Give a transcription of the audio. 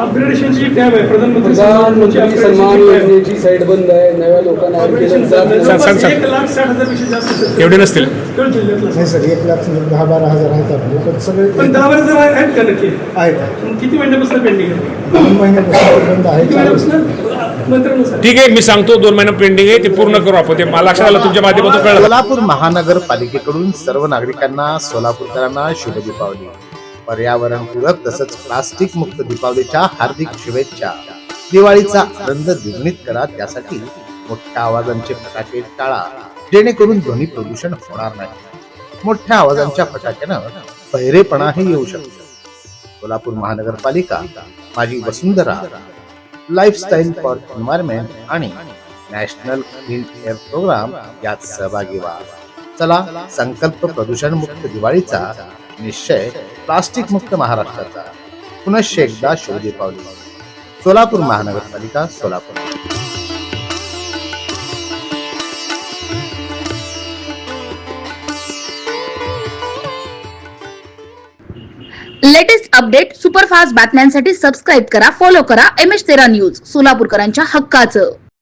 अपग्रेडेशनची tab आहे प्रधानमंत्री प्रधानमंत्री सन्मान योजनेची योजनेची साईट बंद आहे नव्या लोकांना. एक लाख साठ हजारपेक्षा जास्त एवढे नसतील. नाही सर एक लाख दहा बारा हजार आहेत आपले पण सगळे पण दहा बारा जर आहेत का नक्की? आहेत. किती महिन्यापासून पेंडिंग आहे? दोन महिन्यापासून बंद आहे. ठीक आहे मी सांगतो दोन महिने पेंडिंग आहे ते पूर्ण करू आपण. ते मला लक्षात आलं तुमच्या माध्यमातून कळलं. सोलापूर महानगरपालिकेकडून सर्व नागरिकांना सोलापूरकरांना शुभ दीपावली पर्यावरणपूरक तसंच प्लास्टिक मुक्त दीपावलीच्या हार्दिक शुभेच्छा. दिवाळीचा आनंद द्विगुणित करा त्यासाठी मोठ्या आवाजांचे फटाके टाळा. जेणेकरून ध्वनी प्रदूषण होणार नाही. मोठ्या आवाजांच्या फटाक्यानं बहिरेपणाही येऊ शकतो. कोल्हापूर महानगरपालिका माझी वसुंधरा लाईफस्टाईल फॉर एन्व्हायरमेंट आणि नॅशनल क्लीन एअर प्रोग्राम यात सहभागी व्हा. चला संकल्प प्रदूषण मुक्त दिवाळीचा निश्चय प्लास्टिक मुक्त महाराष्ट्राचा. पुनश्च एकदा शोधी पावली. सोलापूर महानगरपालिका सोलापूर. लेटेस्ट अपडेट सुपरफास्ट बातम्यांसाठी सबस्क्राईब करा फॉलो करा एम एच तेरा न्यूज सोलापूरकरांच्या हक्काचं.